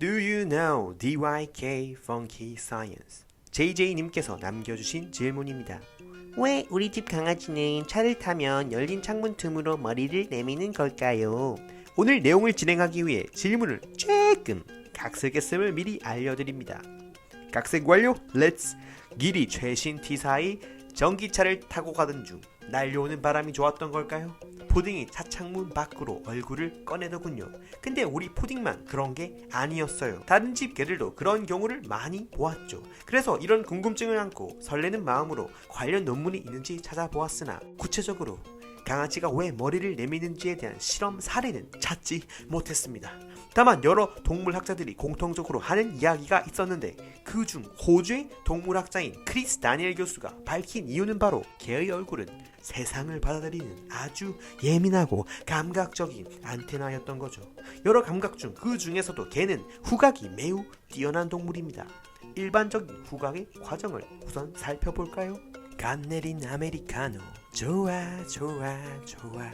Do you know DYK Funky Science? JJ님께서 남겨주신 질문입니다. 왜 우리 집 강아지는 차를 타면 열린 창문 틈으로 머리를 내미는 걸까요? 오늘 내용을 진행하기 위해 질문을 조금 각색했음을 미리 알려드립니다. 각색 완료. 렛츠 길이 최신 T사의 전기차를 타고 가던 중 날려오는 바람이 좋았던 걸까요? 푸딩이 차창문 밖으로 얼굴을 꺼내더군요. 근데 우리 푸딩만 그런 게 아니었어요. 다른 집 개들도 그런 경우를 많이 보았죠. 그래서 이런 궁금증을 안고 설레는 마음으로 관련 논문이 있는지 찾아보았으나 구체적으로 강아지가 왜 머리를 내미는지에 대한 실험 사례는 찾지 못했습니다. 다만 여러 동물학자들이 공통적으로 하는 이야기가 있었는데 그중 호주의 동물학자인 크리스 다니엘 교수가 밝힌 이유는 바로 개의 얼굴은 세상을 받아들이는 아주 예민하고 감각적인 안테나였던 거죠. 여러 감각 중 그 중에서도 개는 후각이 매우 뛰어난 동물입니다. 일반적인 후각의 과정을 우선 살펴볼까요? 간 내린 아메리카노 좋아 좋아 좋아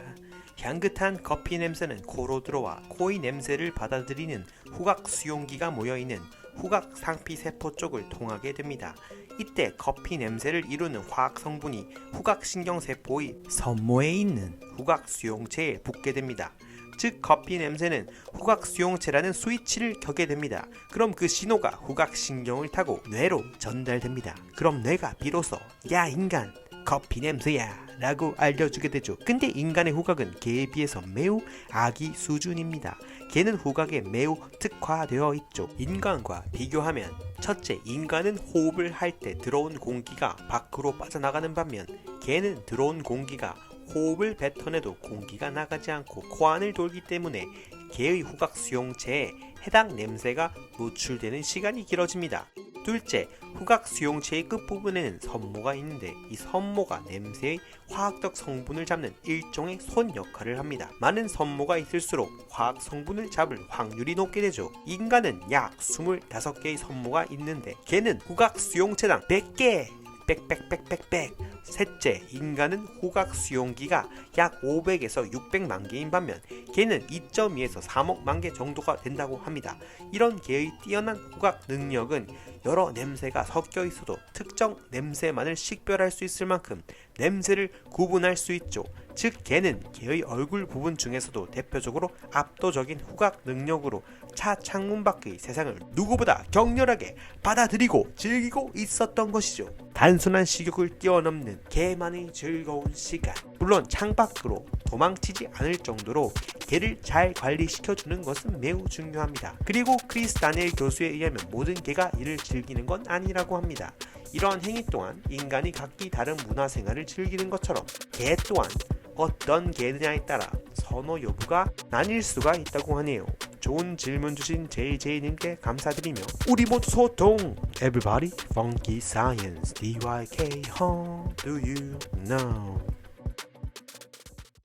향긋한 커피 냄새는 코로 들어와 코의 냄새를 받아들이는 후각 수용기가 모여있는 후각 상피 세포 쪽을 통하게 됩니다. 이때 커피 냄새를 이루는 화학 성분이 후각 신경 세포의 선모에 있는 후각 수용체에 붙게 됩니다. 즉 커피 냄새는 후각 수용체라는 스위치를 켜게 됩니다. 그럼 그 신호가 후각 신경을 타고 뇌로 전달됩니다. 그럼 뇌가 비로소 야 인간 커피 냄새야 라고 알려주게 되죠. 근데 인간의 후각은 개에 비해서 매우 아기 수준입니다. 개는 후각에 매우 특화되어 있죠. 인간과 비교하면 첫째, 인간은 호흡을 할 때 들어온 공기가 밖으로 빠져나가는 반면 개는 들어온 공기가 호흡을 뱉어내도 공기가 나가지 않고 코안을 돌기 때문에 개의 후각 수용체에 해당 냄새가 노출되는 시간이 길어집니다. 둘째, 후각 수용체의 끝부분에는 선모가 있는데 이 선모가 냄새의 화학적 성분을 잡는 일종의 손 역할을 합니다. 많은 선모가 있을수록 화학 성분을 잡을 확률이 높게 되죠. 인간은 약 25개의 선모가 있는데 개는 후각 수용체당 100개 빽빽빽빽빽 셋째, 인간은 후각 수용기가 약 500에서 600만 개인 반면 개는 2.2에서 3억만 개 정도가 된다고 합니다. 이런 개의 뛰어난 후각 능력은 여러 냄새가 섞여 있어도 특정 냄새만을 식별할 수 있을 만큼 냄새를 구분할 수 있죠. 즉 개는 개의 얼굴 부분 중에서도 대표적으로 압도적인 후각 능력으로 차 창문 밖의 세상을 누구보다 격렬하게 받아들이고 즐기고 있었던 것이죠. 단순한 식욕을 뛰어넘는 개만의 즐거운 시간. 물론 창밖으로 도망치지 않을 정도로 개를 잘 관리시켜주는 것은 매우 중요합니다. 그리고 크리스 다니엘 교수에 의하면 모든 개가 이를 즐기는 건 아니라고 합니다. 이러한 행위 또한 인간이 각기 다른 문화 생활을 즐기는 것처럼 개 또한 어떤 개느냐에 따라 선호 여부가 나뉠 수가 있다고 하네요. 좋은 질문 주신 JJ님께 감사드리며 우리 모두 소통! Everybody, funky science, DYK, huh? Do you know?